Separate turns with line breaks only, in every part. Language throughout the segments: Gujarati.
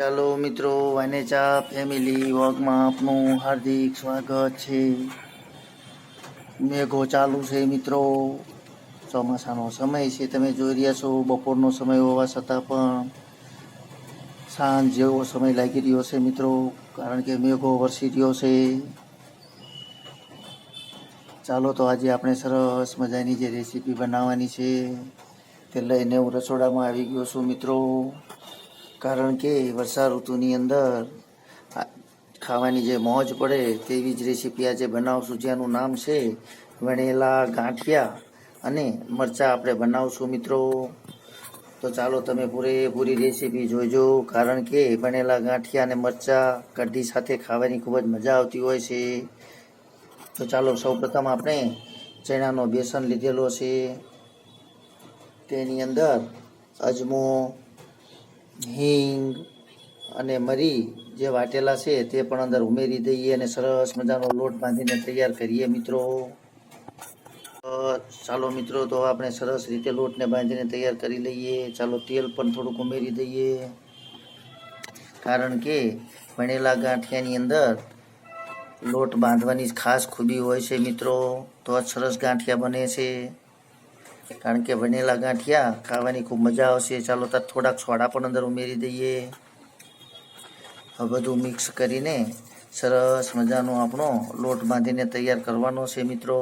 ચાલો મિત્રો વાનેચા ફેમિલી વોકમાં આપનું હાર્દિક સ્વાગત છે. મેઘો ચાલુ છે મિત્રો. ચોમાસાનો સમય છે, તમે જોઈ રહ્યા છો, બપોરનો સમય હોવા છતાં પણ સાંજ જેવો સમય લાગી રહ્યો છે મિત્રો, કારણ કે મેઘો વરસી રહ્યો છે. ચાલો તો આજે આપણે સરસ મજાની જે રેસીપી બનાવવાની છે, તે લઈને હું રસોડામાં આવી ગયો છું મિત્રો. કારણ કે વર્ષા ઋતુની અંદર ખાવાની જે મોજ પડે તેવી જ રેસીપી આજે બનાવશું, જેનું નામ છે વણેલા ગાંઠિયા અને મરચાં આપણે બનાવશું મિત્રો. તો ચાલો તમે પૂરેપૂરી રેસીપી જોઈજો કારણ કે વણેલા ગાંઠિયા અને મરચાં કઢી સાથે ખાવાની ખૂબ જ મજા આવતી હોય છે. તો ચાલો સૌપ્રથમ આપણે ચણાનો બેસન લીધેલો છે. તેની અંદર અજમો હિંગ અને મરી જે વાટેલા છે તે પણ અંદર ઉમેરી દઈએ અને સરસ મજાનો લોટ બાંધીને તૈયાર કરીએ મિત્રો. ચાલો મિત્રો, તો આપણે સરસ રીતે લોટને બાંધીને તૈયાર કરી લઈએ. ચાલો તેલ પણ થોડુંક ઉમેરી દઈએ. કારણ કે ભણેલા ગાંઠિયાની અંદર લોટ બાંધવાની ખાસ ખૂબી હોય છે મિત્રો. તો સરસ ગાંઠિયા બને છે. કારણ કે વનેલા ગાંઠિયા ખાવાની ખૂબ મજા આવશે. ચાલો તાર થોડાક સોડા પણ અંદર ઉમેરી દઈએ. આ બધું મિક્સ કરીને સરસ મજાનો આપણો લોટ બાંધીને તૈયાર કરવાનો છે મિત્રો.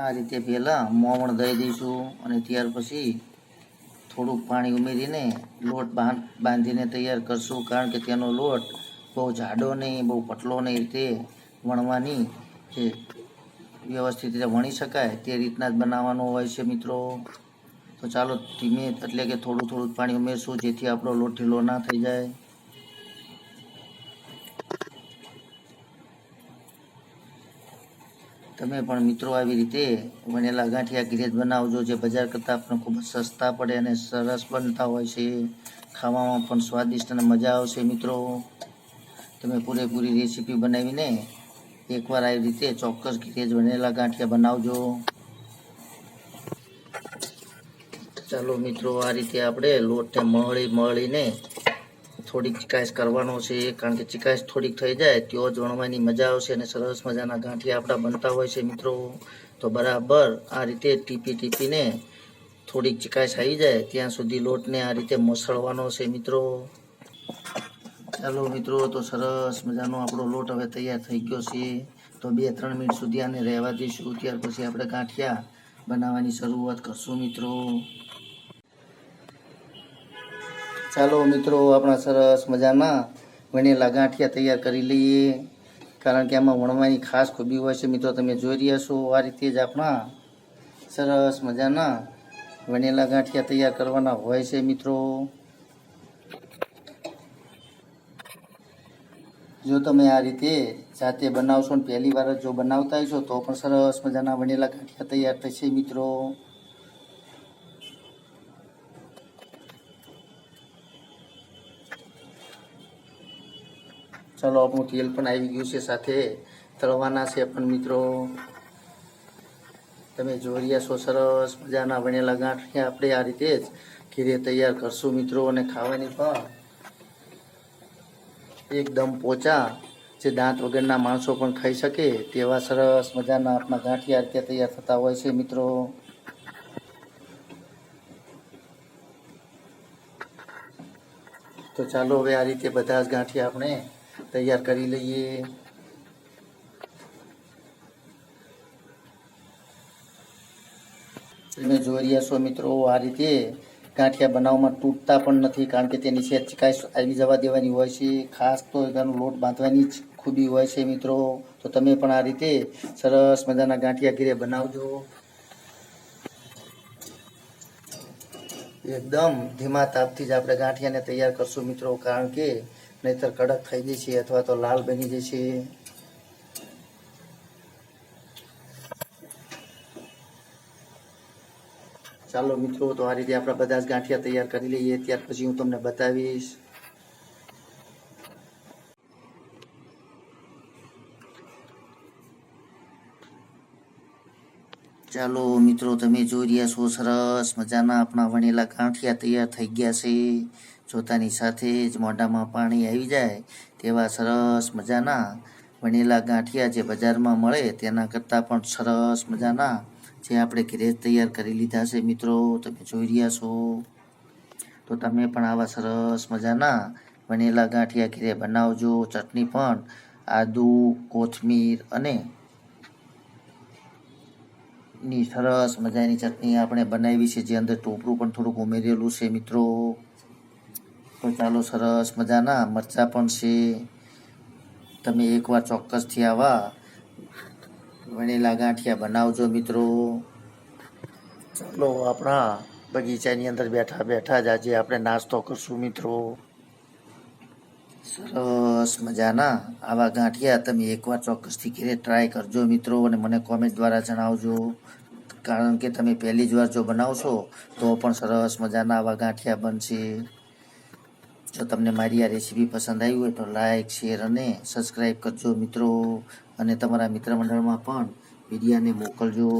આ રીતે પહેલાં મોવણ દઈ દઈશું અને ત્યાર પછી થોડુંક પાણી ઉમેરીને લોટ બાંધ બાંધીને તૈયાર કરશું. કારણ કે તેનો લોટ બહુ જાડો નહીં, બહુ પતલો નહીં રીતે વણવાની જે વ્યવસ્થિત રીતે વણી શકાય તે રીતના જ બનાવવાનો હોય છે મિત્રો. તો ચાલો ધીમે એટલે કે થોડું થોડું પાણી ઉમેરશું જેથી આપણો લોટ ઢીલો ના થઈ જાય. તમે પણ મિત્રો આવી રીતે વણેલા ગાંઠિયા ઘરે બનાવજો જે બજાર કરતાં પણ ખૂબ સસ્તા પડે અને સરસ બનતા હોય છે. ખાવામાં પણ સ્વાદિષ્ટ અને મજા આવશે મિત્રો. તમે પૂરેપૂરી રેસીપી બનાવીને એકવાર આવી રીતે ચોક્કસ ઘરે જ વણેલા ગાંઠિયા બનાવજો. ચાલો મિત્રો, આ રીતે આપણે લોટને મળી મળીને થોડીક ચિકાશ કરવાનો છે, કારણ કે ચિકાશ થોડીક થઈ જાય તો જ વણવાની મજા આવશે અને સરસ મજાના ગાંઠિયા આપણા બનતા હોય છે મિત્રો. તો બરાબર આ રીતે ટીપી ટીપીને થોડીક ચિકાશ આવી જાય, ત્યાં સુધી લોટને આ રીતે મસળવાનો છે મિત્રો. ચાલો મિત્રો, તો સરસ મજાનો આપણો લોટ હવે તૈયાર થઈ ગયો છે. તો બે ત્રણ મિનિટ સુધી આને રહેવા દઈશું. ત્યાર પછી આપણે ગાંઠિયા બનાવવાની શરૂઆત કરશું મિત્રો. ચાલો મિત્રો, આપણા સરસ મજાના વણેલા ગાંઠિયા તૈયાર કરી લઈએ. કારણ કે આમાં વણવાની ખાસ ખૂબી હોય છે. મિત્રો, તમે જોઈ રહ્યા છો આ રીતે જ આપણા સરસ મજાના વણેલા ગાંઠિયા તૈયાર કરવાના હોય છે મિત્રો. જો તમે આ રીતે જાતે બનાવશો ને પહેલી વાર જો બનાવતા હશો, તો પણ સરસ મજાના વણેલા ગાંઠિયા તૈયાર થશે મિત્રો. ચાલો, આપણું તેલ પણ આવી ગયું છે સાથે. તળવાના છે પણ મિત્રો. તમે જોઈ રહ્યા છો સરસ મજાના વણેલા ગાંઠિયા. આપણે આ રીતે જ ઘીરે તૈયાર કરશું મિત્રો અને ખાવાની પણ. એકદમ પોચા જે દાંત વગરના માણસો પણ ખાઈ શકે તેવા સરસ મજાના આપણા ગાંઠિયા રીતે તૈયાર થતા હોય છે મિત્રો. તો ચાલો હવે આ રીતે બધા જ ગાંઠિયા આપણે તૈયાર કરી લઈએ. તમે જોઈ રહ્યા છો મિત્રો આ રીતે ગાંઠિયા બનાવવામાં તૂટતા પણ નથી, કારણ કે તેની છે ચિકાઈ આવી જવા દેવાની હોય છે. ખાસ તો એનો લોટ બાંધવાની જ ખૂબી હોય છે મિત્રો. તો તમે પણ આ રીતે સરસ મજાના ગાંઠિયા ઘીરે બનાવજો. એકદમ ધીમા તાપથી જ આપણે ગાંઠિયાને તૈયાર કરશું મિત્રો, કારણ કે નહીતર કડક થઈ જશે અથવા તો લાલ બની જશે. ચાલો મિત્રો, તો આ રીતે આપણે બધા જ ગાંઠિયા તૈયાર કરી લઈએ. ત્યાર પછી હું તમને બતાવીશ. ચાલો મિત્રો, તમે જોઈ રહ્યા છો, સરસ મજાના આપણા વણેલા ગાંઠિયા તૈયાર થઈ ગયા છે. જોતાની સાથે જ મોઢામાં પાણી આવી જાય તેવા સરસ મજાના વણેલા ગાંઠિયા જે બજારમાં મળે તેના કરતાં પણ સરસ મજાના જે આપણે ઘરે તૈયાર કરી લીધા છે મિત્રો, તમે જોઈ રહ્યા છો. તો તમે પણ આવા સરસ મજાના વનેલા ગાંઠિયા ઘરે બનાવજો, ચટણી પણ, આદુ, કોથમીર અને ની સરસ મજાની ચટણી આપણે બનાવી છે, જે અંદર ટોપરું પણ થોડુંક ઉમેરેલું છે મિત્રો. તો ચાલો સરસ મજાના મરચાં પણ છે. તમે એકવાર ચોક્કસથી આવા વણેલા ગાંઠિયા બનાવજો મિત્રો. ચાલો, આપણા બગીચાની અંદર બેઠા બેઠા જ આજે આપણે નાસ્તો કરશું મિત્રો. સરસ મજાના આવા ગાંઠિયા તમે એકવાર ચોક્કસથી ઘેરે ટ્રાય કરજો મિત્રો અને મને કોમેન્ટ દ્વારા જણાવજો. કારણ કે તમે પહેલી જ વાર જો બનાવશો તો પણ સરસ મજાના આવા ગાંઠિયા બનશે. જો તમને મારી આ રેસીપી પસંદ આવી હોય તો લાઈક શેર અને સબસ્ક્રાઈબ કરજો મિત્રો. અને તમારા મિત્ર મંડળમાં પણ વિડીયાને મોકલજો.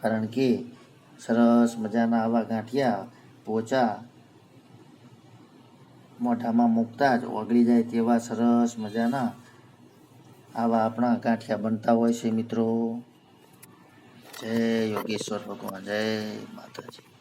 કારણ કે સરસ મજાના આવા ગાંઠિયા પોચા મોઢામાં મૂકતા જ ઓગળી જાય તેવા સરસ મજાના આવા આપણા ગાંઠિયા બનતા હોય છે મિત્રો. જય યોગેશ્વર ભગવાન, જય માતાજી.